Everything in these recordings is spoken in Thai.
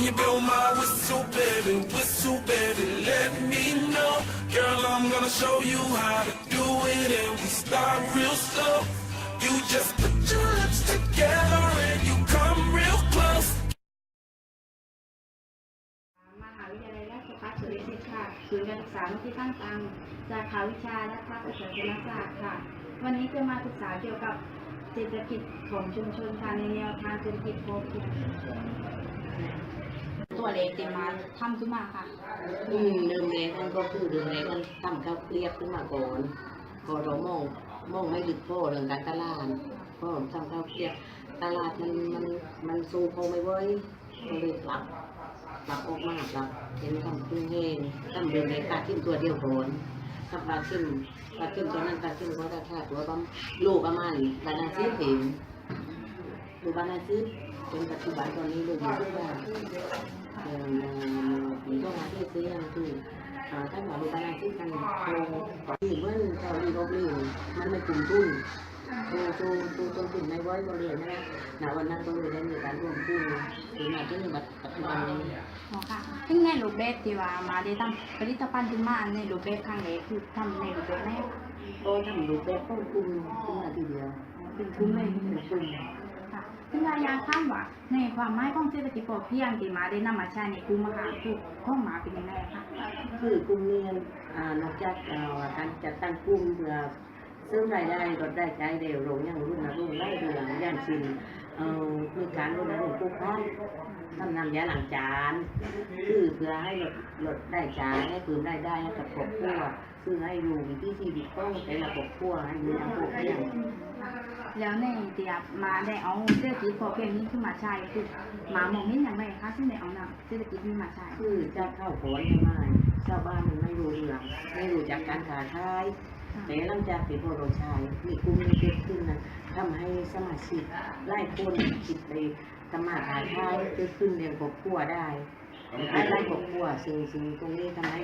Can you blow my whistle, baby? Whistle, baby, let me know. Girl, I'm gonna show you how to do it, and we start real slow. You just put your lips together and you come real close. มหาวิทยาลัยราชภัฏสุรินทร์ค่ะศูนย์การศึกษาที่ตั้งตังสาขาวิชาและภาคประชาชนศาสตร์ค่ะ วันนี้จะมาศึกษาเกี่ยวกับเศรษฐกิจของชุมชนค่ะในแนวทางเศรษฐกิจพอเพียง ตัวเลขเตรียมมาทำขึ้นมาค่ะ อืมเดิมแรกมันก็คือเดิมแรกมันทำข้าวเกลียบขึ้นมาก่อนพอเรามองมองไม่ลึกพอเรื่องการตลาดพอทำข้าวเกลียบตลาดมันมันมันสู้เขาไม่ไหวก็เลยปรับปรับออกมาปรับเป็นทำเครื่องเฮงทำเดิมแรกปลาขึ้นตัวเดียวก่อนถ้าปลาขึ้นปลาขึ้นตัวนั้นปลาขึ้นก็ราคาตัวประมาณโลประมาณบานาซีเองดูบานาซีเป็นปัจจุบันตอนนี้เลยอยู่ที่ว่าเอ่อมีก็มาที่ซื้อยังคืออ่าถ้าหมอดูการที่กันโตที่เมื่อเราดีก็ดีมันไม่กลุ่มทุนโตโตโตต้นทุนไม่ไว้ก็เรียนนะณวันนั้นก็เลยได้มีการรวมทุนถึงมาที่นี่ปัจจุบันนี้อ๋อค่ะซึ่งในรูปแบบที่ว่ามาได้ทำผลิตภัณฑ์ขึ้นมาในรูปแบบครั้งแรกคือทำในรูปแบบไหนคะก็ทำรูปแบบต้องกลุ่มขึ้นมาทีเดียวเป็นคุ้มเลยเป็นกลุ่มค่ะ ซึ่งรายาข้ามว่าในความหมายของเศรษฐกิจพอเพียงที่มาได้นำมาใช้ในกลุ่มอาหารคือข้องหมาเป็นยังไงคะคือกลุ่มนี้อ่านอกจากอ่าการจัดตั้งกลุ่มเพื่อเสริมรายได้ลดรายจ่ายเร็วลงอย่างรุ่นนะรุ่นไล่เรืองย่านชินเอ่อมีการรณรงค์ปลูกพันธุ์ทำนำยาหลังจาน คือเพื่อให้ลดลดได้จานให้ปืนได้ได้ให้กับครอบครัว คือให้อยู่วิถีชีวิตของแต่ละครอบครัวให้มีอย่างพวกเพียงแล้วในเตียบมาได้เอาเศรษฐกิจพอเพียงนี้ขึ้นมาใช้คือหมามองเห็นอย่างไรคะซึ่งได้เอานำเศรษฐกิจนี้มาใช้คือจะเข้าขอนไม่มาชาวบ้านมันไม่รู้เรื่องไม่รู้จากการขาขายแต่หลังจากที่พวกเราใช้มีกลุ่มนี้เกิดขึ้นนะทำให้สมาชิกไล่คนจิตไปทำมาหาขายเกิดขึ้นเลี้ยงครอบครัวได้ไล่ไล่ครอบครัวซึ่งซึ่งตรงนี้ทำให้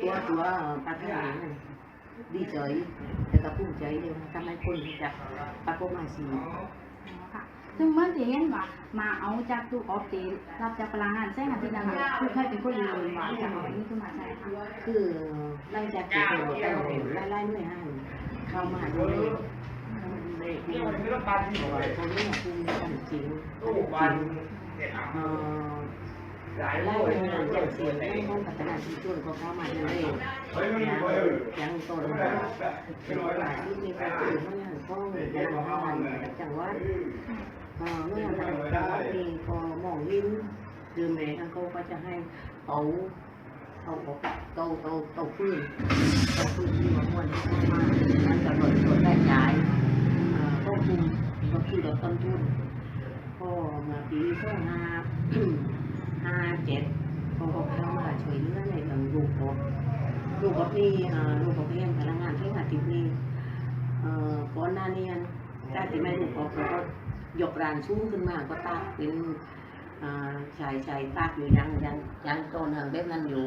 ตัวตัวประเทศนี้ดีใจแต่ก็ภูมิใจเดียวทำให้คนรู้จักปากโกมาสีซึ่งเมื่อที่เห็นว่ามาเอาจากตู้ออฟตีรับจากพลังงานแสงอาทิตย์นะคะคือใครเป็นคนรู้ว่าจะเอาอันนี้ขึ้นมาใช้คือหลังจากที่เราแต่งเร็วไล่ๆหน่วยงานเข้ามาดูเลยในที่เพราะว่าคนนี้ภูมิกันจริงจริง เอ่อไล่หน่วยงานอย่างเสียงไม่ต้องพัฒนาที่ช่วยเขาเข้ามาดูเลยยังยังต้นเป็นว่าที่มีการตื่นเมื่อห้องยังห้องจังหวัดเอ่อเมื่อทางจังหวัดเองก็มองยิ้มดื่มเลยทางเขาก็จะให้เอาเอาเอาเตาเตาเตาฟืนเตาฟืนที่มาม้วนเข้ามามันจะลดลดได้จ่ายเอ่อต้นทุนก็คือลดต้นทุนก็เมื่อปีสองห้า ห้าเจ็ดเขาก็เขามาช่วยเหลือในเรื่องลูกรถลูกรถนี่อลูกรถเพียงพลังงานเท่าอาทิตย์นี้เอ่อก่อนหน้านี้ได้ที่ไม่ลูกรถเขาก็ยกรานสูงขึ้นมาก็ตากเป็นอชายชายตากอยู่ยังยังยังต้นหางเบ็ดนั้นอยู่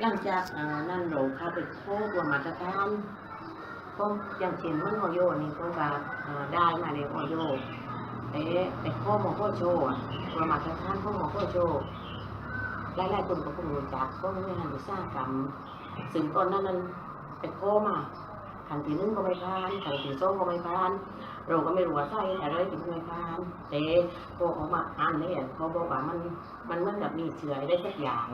หลังจากนั่นเราเข้าไปโค้ตัวมาตรฐานก็อย่างเช่นมันออยนี่ก็แบบได้มาในออยแต่แต่ข้อหมอข้อโชว์อะตัวมาตรฐานข้อหมอข้อโชว์ หลายๆคนก็คงรู้จักพวก็ไม่ทันได้ทราบกันซึ่งตอนนั้นนั้นไปข้อมาขันที่หนึ่งก็ไม่ผ่านขันที่สองก็ไม่ผ่าน เราก็ไม่รู้ว่าใช่อะไรถึงไม่ผ่านแต่พอออกมาอ่านเนี่ยเขาบอกว่ามันมันเหมันแบบมีเชื้ออะไรสักอย่าง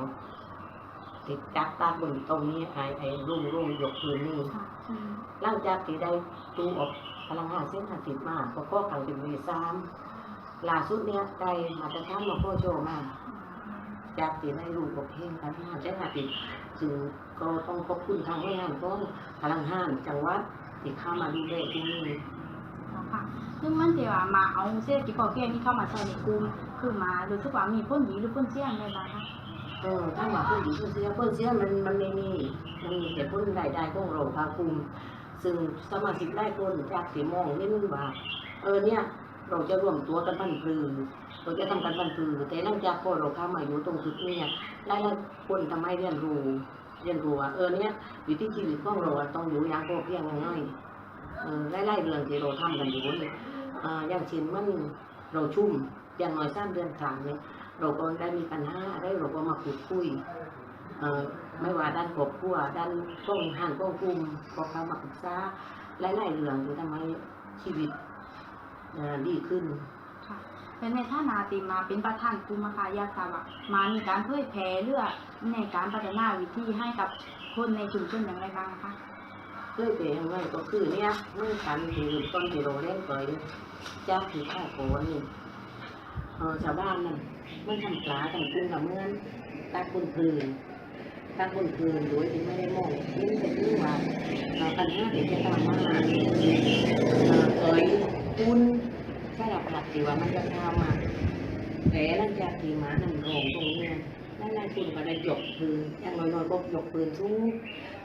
ติดจักตาบนตรงนี้ไอ้ไอ้รุ่งรุ่งยกคืนนี่ค่ะอืมหลังจากที่ได้ตูออกพลังงานเส้นหาสิบมาก็ก็ขังเป็นวีสามล่าสุดเนี้ยได้มาตรฐานมาโคโชมา จากที่ได้รู้กับเพลงพลังงานเส้หาสิบซึ่งก็ต้องขอบคุณทางหน่วยงานของพลังงานจังหวัดที่เข้ามาดูแลที่นี่ค่ะค่ะซึ่งมันที่ว่ามาเอาเศรษฐกิจพอเพียงที่เข้ามาใช้ในกลุ่มคือมารู้สึกว่ามีผลดีหรือผลเสี้ยอะไรบ้างคะเออถ้ามาพูดถึงเพื่อนเสี้ยเพื่อนเสี้ยมันมันไม่มีมันมีแต่พ้นรายได้ของเราภาคภูมิซึ่งสมาชิกได้คนจากสีมองนี่มันว่าเออเนี่ยเราจะรวมตัวกันบันปลือ เราจะทำกันบันปลือแต่หลังจากพอเราเข้ามาอยู่ตรงจุดเนี้หลายๆคนทำให้เรียนรู้เรียนรู้ว่าเออเนี่ยวิถีชีวิตของเราอต้องอยู่อย่างพอเพียงง่ายๆเออหลายๆเรื่องที่เราทำกันอยู่เนี่ยอย่างเช่นมันเราชุ่มอย่างน้อยสามเดือนครั้งเนี่ยเราก็ได้มีปัญหาได้เราก็มาพูดคุยไม่ว่าด้านครอบครัวด้านก้องห่างก้องกลุ่มก็เข้ามาปรึกษาหลายๆเรื่องที่ทำให้ชีวิตดีขึ้น และในฐานะตีมาเป็นประธานกุมอะค่ะอยากทราว่ามามีการเผยแพร่เรื่องในการพัฒนาวิธีให้กับคนในชุมชนอย่างไรบ้างคะเพื่อเป็นยังไงก็คือเนี่ยเมื่อการที่ต้นที่เราเล่นไปจากที่ข้าโขนนี่เออชาวบ้านนั่นมันทำปลาต่างกุ้งกับเมื่อนตาคุณคืนตาคุณคืนโดยที่ไม่ได้มองนี่เป็นเรื่องว่าเอ่อปัญหาที่จะตามมาเออเคยคุณ สาเรพัดที่ว่ามันจะเข้ามาแต่หลังจากที่หมานำโงตรงเนี้ยนั่นนายคุณก็ได้ยกปืนอย่างน้อยๆก็ยกปืนสู้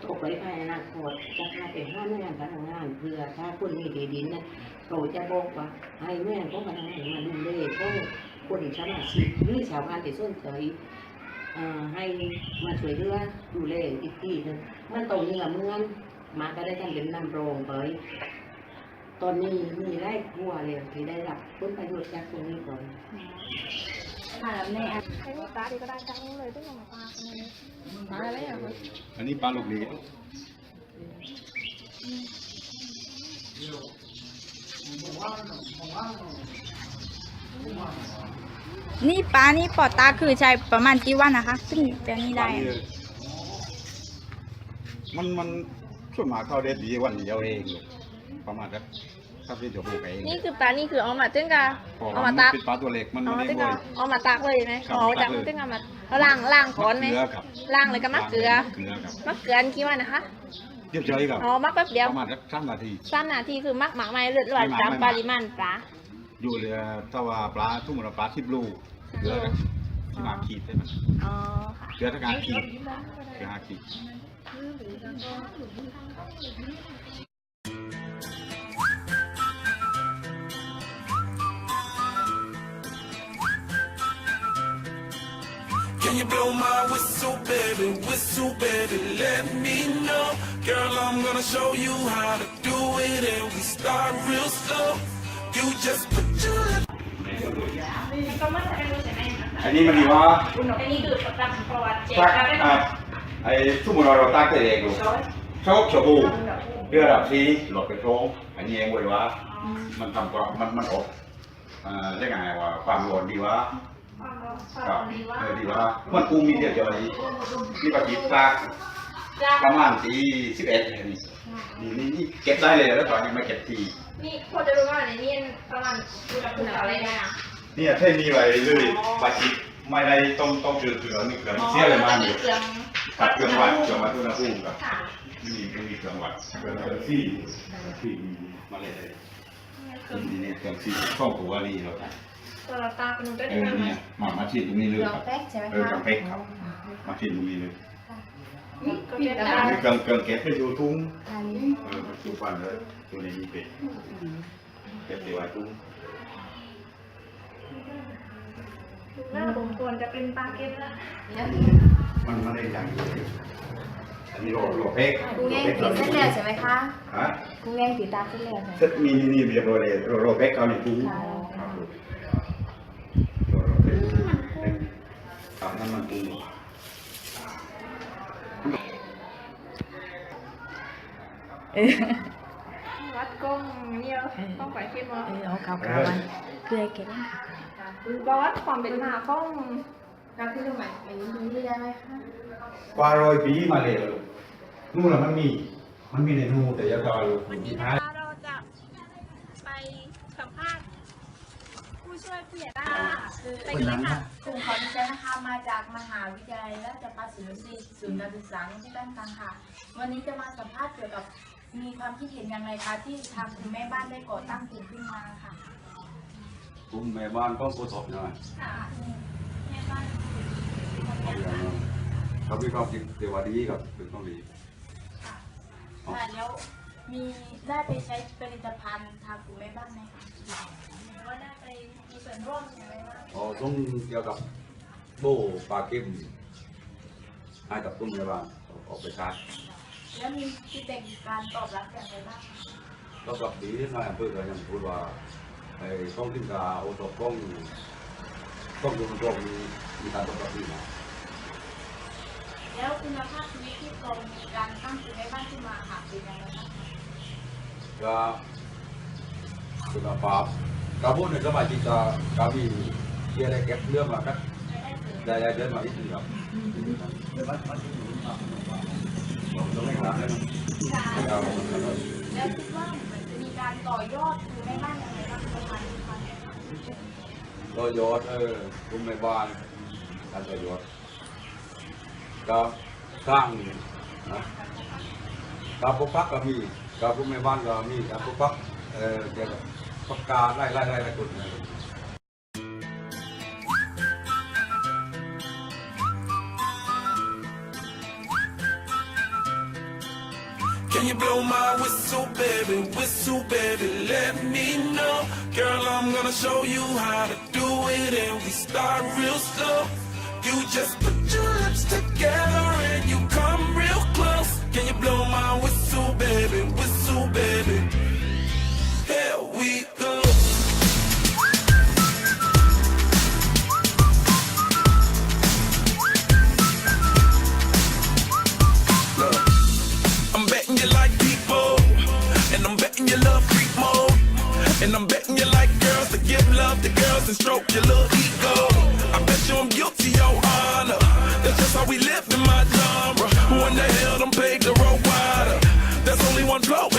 ตกไปภายในอนาคตจะพาไปห้าหน่วยงการงาน เพื่อถ้าคุณมีดีดินนี่ยเราจะบอกว่าให้แม่ของการงานมาดูแลของคนสมาชิกหรือชาวบ้านที่สนใจเอ่ให้มาช่วยเหลือดูแลอีกทีนึงมันตรงนี้ละเมืองมาก็ได้กันเป็นนำโรงไป ตอนนี้มีไร่ครัวเลยที่ได้รับผลประโยชน์จากตรงนี้ก่อนค่ะแล้วในอันใช้ลูกตาดีก็ได้ทั้งเลยต้องมาปลาคนนี้ปลาอะไรอะคะอันนี้ปลาลูกนี้นี่ปลานี่ปอดตาคือใช้ประมาณกี่วันนะคะซึ่งจะนี่ได้ มันมันช่วงหมาเข้าได้ดีวันเดียวเองลูกประมาณสั กถ้าที่จะพูดเองนี่คือปลานี่คือเอามาตึ้งกะเพราะเอาว่ามามันตักเป็นปลาตัวเล็กมันเอาไม่มาได้ตึ้งบ่กะอย เอามาตักเลยไหมครับเอาจากตักเลย ตึ้งกะมาแล้วล้างล้างก่อนไหมเกลือครับล้างเลยก็มักเกลือเกลือครับมักเกลืออันกี่วันนะคะเรียบร้อยครับอ๋อมักแป๊บเดียวประมาณสักสามนาที สามนาทีคือมักหมักไม่เลือดลอยไม่หมักตามไม่หมัก ปริมาณปลาอยู่เรือถ้าว่าปลาทุ่งเราปลาทิพลูเกลือครับที่มาขีดใช่ไหมอ๋อค่ะเกลือถ้าการขีดเกลือห้าขีด Can you blow my whistle, baby? Whistle, baby, let me know. Girl, I'm gonna show you how to do it, and we start real slow. You just put your lips. อันนี้มันดีว่าอันนี้คือประจำประวัติเจ็ดตักแล้วได้อะไอ้ทุ่งเราเราตักแต่เองลูกชอบชบูเรือดับซีหลบไปโค้งอันนี้เองเว้ยว่า มันทำก็มันมันออกเอ่อเรียกไงว่าความร้อนดีวะ ครับเออดีวะมันกูมีเดียวจอยนี่ปฏิบัติประมาณที่สิบเอ็ดนี่นี่นี่นี่เก็บได้เลยแล้วตอนนี้มาเก็บทีนี่พอจะรู้ว่าในนี้ประมาณอุณหภูมิอะไรได้นะเนี่ยเท่นี้ไว้เลยปฏิไม่ได้ต้องต้องเกลือเกลือนี่เกลือเสียเลยมามีเนี่ยเครื่องกับเครื่องวัดเครื่องวัดอุณหภูมิครับค่ะไม่มีไม่มีเครื่องวัดเครื่องเครื่องซี่ซี่มาเลยนี่เนี่ยเครื่องซี่ช่องตัวนี่เรา ตัวเราตาเป็นตัวเอเดียวอเนี่ยมามาฉีดตรงนี้เลยเครื่อคงรับแป๊กใช่ไหมเออคะกับเป๊กครับ มาฉีดตรงนี้เลยก็เป็นตานี่เครื่องเครื่องเก็บไปดูทุ่งเออทุกวันเลยตัวนี้มีเป็ดเก็บไปไว้ทุ่งหน้าผมควรจะเป็นปลาเก็ตละมันมันได้อย่างนี้อันนี้โรโรเป๊กกุ้งแห้งติดเส้นแล้วใช่ไหมคะฮะกุ้งแห้งติดตาเส้นแล้วใช่ไหมเซ็ตมีนี่นี่เรียบร้อยเลยโรโรเป๊กเขาในทุ่งคะ โรโรเป๊ก ทำน้ำมันกุ้งวัดกล้องเนี่ยต้องไปเข้มมั้เออเอาขาวๆมันเพื่อให้เก็บได้ค่ะคือประวัติความเป็นมาของการที่รู้ไหมไอ้นี้ดูที่ได้ไหมคะกว่าร้อยปีมาเลยลูกนู่นน่ะมันมี มันมีในนู่นแต่ยังก็ลูกวันนี้ที่นะท้ายคะเราจะไปสัมภาษณ์ผู้ช่วยผู้ใหญ่บ้าน ไปกันเลยค่ะกลุ่มของดิฉันนะคะ มาจากมหาวิทยาลัยราชภัฏศรีนครินทร์ศูนย์การศึกษาที่ตั้งกันค่ะ วันนี้จะมาสัมภาษณ์เกี่ยวกับมีความคิดเห็นอย่างไรคะที่ทางคุณแม่บ้านได้ก่อตั้งกลุ่มขึ้นมาค่ะกลุ่มแม่บ้านต้องตรวจสอบหน่อยค่ะแม่บ้านเขาอย่างนั้นเขามีความคิดเดียวาดีครับเป็นต้องดีค่ะค่ะแล้วมีได้ไปใช้ผลิตภัณฑ์ทางกลุ่มแม่บ้านไหมคะหรือว่าได้ไปมีส่วนร่วมอย่างไรบ้าง อ๋อต้องเกี่ยวกับโบปลาเก็มให้กับกลุ่มแม่บ้านออกไปใช้แล้วมีที่เป็นการตอบรับอย่างไรบ้างคะแล้วกับดีนายอำเภอก็ยังพูดว่าไอ้ต้องทิ้งกาโอตกล้องต้องดูมันตรงมีมีการตอบรับดีนะแล้วคุณภาพชีวิตที่ตรงการตั้งกลุ่มแม่บ้านขึ้นมาค่ะเป็นยังไงบ้างคะก็คุณภาพกาพูดในสมัยที่จะกามี เกี่ยอะไรเก็บเรื่องมาครับได้ได้เดินมาอีกทีครับต้องไม่ขาดเลยนะค่ครับแล้วคิดว่ามันจะมีการต่อยอดคือแม่บ้านยังไงบ้างประมาณนี้ค่ะก็ยอดเออคุณแม่บ้านการประโยชน์ก็สร้างนะการปกปักก็มีการคุณแม่บ้านก็มีการปกปักเออเกี่ยวกับปากกาไล่ไล่ไล่ไล่คน You blow my whistle, baby? Whistle, baby, let me know. Girl, I'm gonna show you how to do it, and we start real slow. You just put your lips together and you come That's how we live in my genre. Who in the hell done paved the road wider? There's only one blow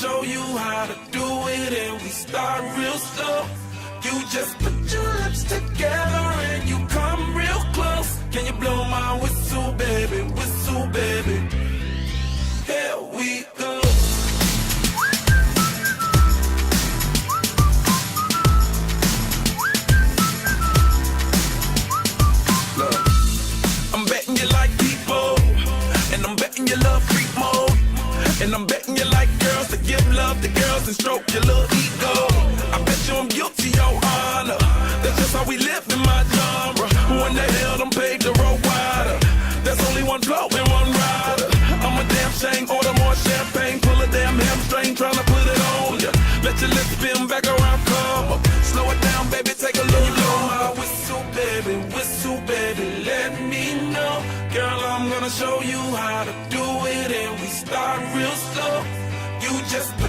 show you how just